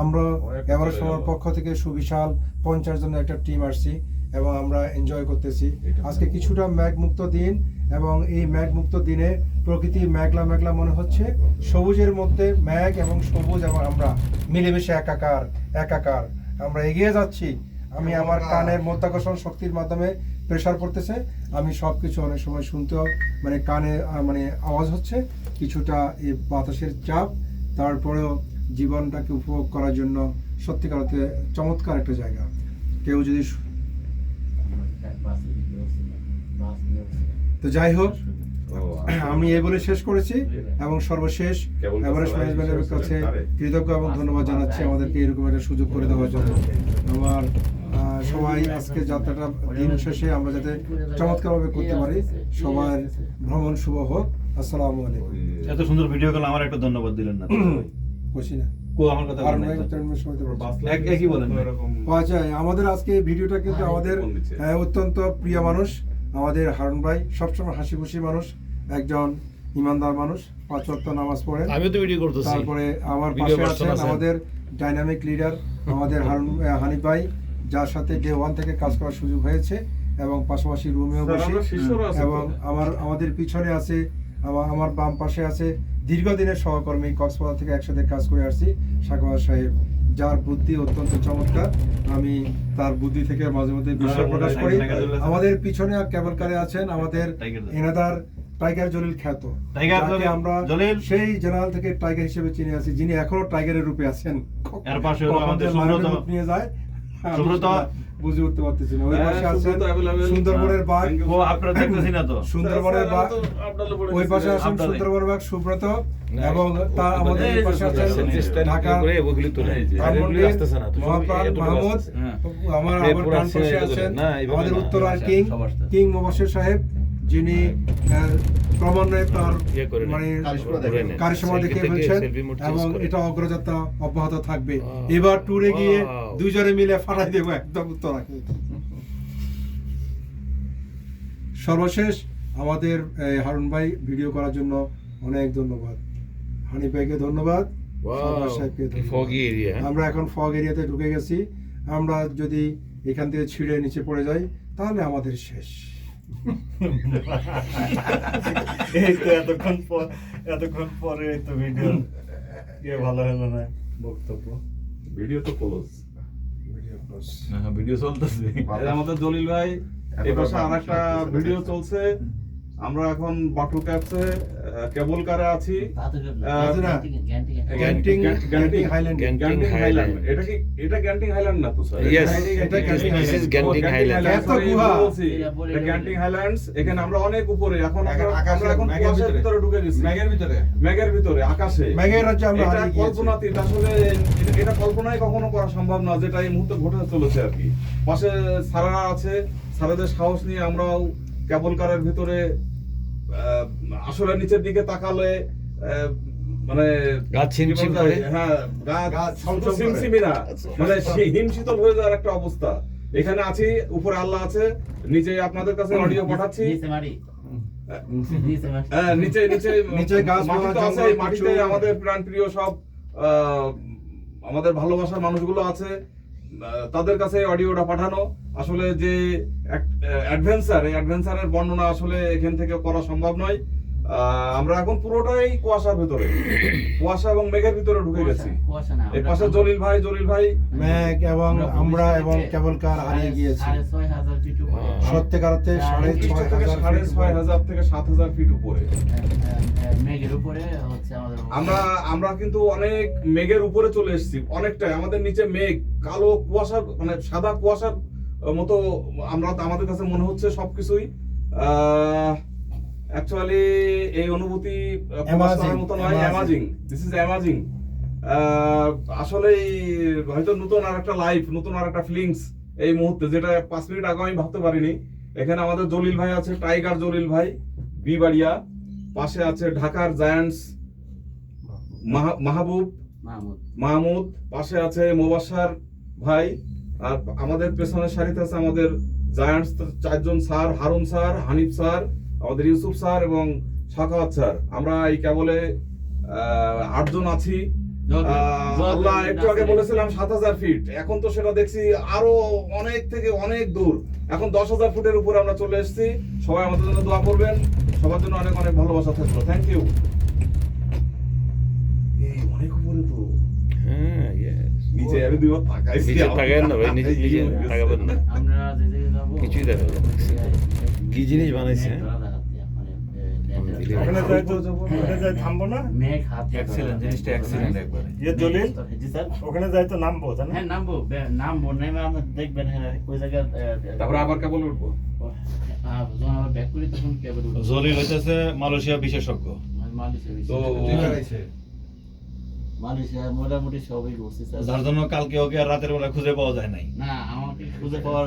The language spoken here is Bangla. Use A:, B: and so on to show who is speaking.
A: আমরা এভারেস্ট ফার্মার পক্ষ থেকে সুবিশাল পঞ্চাশ জনের একটা টিম আসছি এবং আমরা এনজয় করতেছি। আজকে কিছুটা ম্যাগ মুক্ত দিন এবং এই ম্যাগ মুক্ত দিনে প্রকৃতি মেঘলা মেঘলা মনে হচ্ছে। সবুজের মধ্যে ম্যাগ এবং সবুজ এবং আমরা মিলেমিশে একাকার একাকার। আমরা এগিয়ে যাচ্ছি। আমি আমার কানের মধ্যাকর্ষণ শক্তির মাধ্যমে প্রেশার পড়তেছে। আমি সব কিছু অনেক সময় শুনতে মানে কানে মানে আওয়াজ হচ্ছে। কিছুটা এই বাতাসের চাপ। তারপরেও জীবনটাকে উপভোগ করার জন্য সত্যিকার অর্থে চমৎকার একটা জায়গা। কেউ যদি তো যাই হোক আমি এই বলে শেষ করেছি এবং সর্বশেষ এভারেস্ট ম্যানেজমেন্টের কাছে কৃতজ্ঞ এবং ধন্যবাদ জানাচ্ছি আমাদেরকে এরকম একটা সুযোগ করে দেওয়ার জন্য। আমার আহ, সবাই আজকে যাত্রাটা দিন শেষে আমরা যাতে চমৎকারভাবে করতে পারি। সবার ভ্রমণ শুভ হোক। আসসালামু আলাইকুম।
B: এত সুন্দর ভিডিও করলে আমার একটা ধন্যবাদ দিলেন না।
A: না।
B: আমার কথা একই বলেন
A: আচ্ছা আমাদের আজকে ভিডিওটা কিন্তু আমাদের। আহ, অত্যন্ত প্রিয় মানুষ। আমাদের হারুন ভাই সবসময় হাসি খুশি মানুষ একজন ইমানদার মানুষ পাঁচ ওয়াক্ত নামাজ পড়েন।
C: আমিও তো ভিডিও করতেছি।
A: তারপরে আমার পাশে আছেন। আমাদের ডাইনামিক লিডার আমাদের হারুন হানিফ ভাই যার সাথে ডে ওয়ান থেকে কাজ করার সুযোগ হয়েছে এবং পাশাপাশি রুমেও বসে। এবং আমার আমাদের পিছনে আছে আমার বাম পাশে আছে দীর্ঘদিনের সহকর্মী কক্সবাজার থেকে একসাথে কাজ করে আসছি সাকোয়ার সাহেব যার বুদ্ধি অত্যন্ত চমৎকার। আমি তার বুদ্ধি থেকে মাঝে মধ্যে বিস্ময় প্রকাশ করি। আমাদের পিছনে কেবল কারে আছেন আমাদের এনাদার টাইগার জলিল খ্যাত। আমরা সেই জেনারেল থেকে টাইগার হিসেবে চিনে আছি যিনি এখনও টাইগারের রূপে আছেন।
B: এর পাশে আমাদের
A: নিয়ে যায়
B: সুব্রত।
A: বুঝে উঠতে পারতেছি না। ওই
D: হ্যাঁ,
A: পাশে
D: আছে
A: সুন্দরবনের বাঘ।
B: ও আপনারা দেখতেছি না তো?
A: সুন্দরবনের বাঘ। ওই পাশে আছেন সুন্দরবনের বাঘ সুব্রত এবং তার আমাদের
B: এই
A: পাশে আছেন ঢাকা
C: ওগুলি তো নাই আর আসতেছে না তো,
A: মহাপ্রাণ মাহমুদ
B: হ্যাঁ।
A: আমার আমার ডান পাশে আছেন। আমাদের উত্তরার
C: আচ্ছা,
A: কিং কিং মোবাসির সাহেব। যিনি ক্রমান্বয়ে তার
C: ইয়ে।
A: মানে কারিশমা
C: থেকে
A: ফেলছেন এবং এটা অগ্রযাত্রা অব্যাহত থাকবে। এবার ট্যুরে গিয়ে. দুইজনে মিলে ফাটাই দেবো একদম উত্তরাকে সর্বশেষ আমাদের হারুন ভাই ভিডিও করার জন্য অনেক ধন্যবাদ। হানি ভাইকে ধন্যবাদ? আমরা এখন ফগ এরিয়াতে ঢুকে গেছি। আমরা যদি এখান থেকে ছিঁড়ে নিচে পড়ে যাই তাহলে আমাদের শেষ।
B: এই তো এতক্ষণ পর এতক্ষণ পরে তো ভিডিও ইয়ে ভালো হলো না বক্তব্য?
D: ভিডিও তো ক্লোজ
B: হ্যাঁ ভিডিও চলতেছে।
D: আমাদের জলিল ভাই এ পাশে আর একটা ভিডিও চলছে। আমরা এখন বাটুকে ক্যাপসে কেবল কারে আছি?
A: Genting Genting Highland
C: Genting
D: Genting Highland.
C: Highland.
D: এটা কি এটা গ্যান্টিং হাইল্যান্ড না তো স্যার
A: এটা
C: this-
A: Genting
C: this is
A: Highlands.
C: Genting Highlands.
A: এত গুহা।
D: গ্যান্টিং হাইল্যান্ডস এখানে আমরা অনেক উপরে। এখন আমরা এখন কুয়াশার
E: ভিতরে।
D: ঢুকে গেছি।
E: ম্যাগের ভিতরে।
D: মেঘের ভিতরে আকাশে।
A: মেঘের রাজ্যে আমরা
D: এটা কল্পনাতীত। আসলে এটা- কল্পনাই কখনো করা সম্ভব না যেটা এই মুহূর্তে ঘটে চলেছে আর কি। পাশে সারারা আছে। সারাদের সাহস নিয়ে আমরাও কেবল কারের ভিতরে আসলে নিচের দিকে তাকালে মানে
C: গা ছিমছিম? করে?
D: হ্যাঁ গা
A: ছিমছিমি
D: না। মানে হিমশীতল হয়ে যাওয়ার একটা অবস্থা। এখানে আছি উপরে আল্লাহ আছে নিচে আপনাদের কাছে অডিও পাঠাচ্ছি। হ্যাঁ, নিচে নিচে
A: নিচে গাছপালা,
D: আছে, মাটিতে আমাদের প্রাণ প্রিয় সব আহ, আমাদের ভালোবাসার মানুষগুলো আছে। তাদের কাছে অডিওটা পাঠানো। আসলে যে অ্যাডভেঞ্চার এই অ্যাডভেঞ্চারের বর্ণনা আসলে এখান থেকে করা সম্ভব নয়। আমরা এখন পুরোটাই কুয়াশার ভিতরে। কুয়াশা এবং মেঘের ভিতরে ঢুকে গেছি। এই পাশে জলিল ভাই জলিল ভাই
A: মেঘ এবং আমরা এবং কেবল কার হারিয়ে গিয়েছি। সত্যিকার অর্থে সাড়ে ছয়
D: থেকে সাড়ে ছয় হাজার থেকে সাত হাজার ফিট উপরে।
F: মেঘের উপরে
D: আমরা আমরা কিন্তু অনেক মেঘের উপরে চলে এসেছি অনেকটাই। আমাদের নিচে মেঘ কালো কুয়াশা মানে সাদা কুয়াশার মতো আমরা আমাদের কাছে মনে হচ্ছে সবকিছুই। অ্যাকচুয়ালি এই অনুভূতি মতো নয়
A: amazing.
D: Amazing this is amazing আসলে হয়তো নতুন আর একটা লাইফ নতুন আর একটা ফিলিংস এই মুহূর্তে যেটা পাঁচ মিনিট আগে আমি ভাবতে পারিনি। এখানে আমাদের জলিল ভাই আছে টাইগার জলিল ভাই বিবাড়িয়া। পাশে আছে ঢাকার জায়ান্টস মাহা- মাহবুব
F: মাহমুদ।
D: মাহমুদ। পাশে আছে মোবাসার ভাই আর আমাদের পেছনের সারিতে আছে আমাদের জায়ান্টস চারজন sir Harun sir Hanif sir আমাদের ইউসুফ স্যার এবং সাখাওয়াত স্যার আমরা এই কেবলে আটজন আছি। আল্লাহ একটু আগে বলেছিলাম সাত হাজার ফিট এখন তো সেটা দেখছি আরও অনেক থেকে অনেক দূর। এখন দশ হাজার ফুটের উপরে আমরা চলে এসেছি। সবাই আমাদের জন্য দোয়া করবেন। সবার জন্য অনেক অনেক ভালোবাসা থাকল। থ্যাংক ইউ এই অনেক উপরে তো।
C: হ্যাঁ
D: নিচে আমি দুইবার তাকাইছি
C: নিচে তাকায়েন না ভাই, নিচে- নিচে তাকাবেন না।
F: আমরা যে জায়গায় যাব
C: কিছুই দেখা যাবে কি জিনিস বানাইছে, হ্যাঁ?
B: ওখানে যাই তো ওখানে যাই থামবো না?
F: মেঘ হাত
E: এক্সেলেন্ট জিনিসটা এক্সেলেন্ট একবারে।
B: ইয়ে দলিল
F: জি স্যার
B: ওখানে যাই তো নামবো তাই না?
F: হ্যাঁ নামবো নামবো নেমে আপনি দেখবেন হ্যাঁ ওই জায়গায়
D: তারপরে আবার কেবল উঠবো?
F: যখন আবার ব্যাক করি তখন কেবল উঠবো।
E: জলিল হইতেছে মালয়েশিয়া বিশেষজ্ঞ।
F: মালয়েশিয়া
D: তো
F: মোটামুটি সবই ঘুরছি
E: যার জন্য কালকে ওকে আর রাতের বেলা খুঁজে পাওয়া যায় নাই।
F: না আমাকে খুঁজে পাওয়ার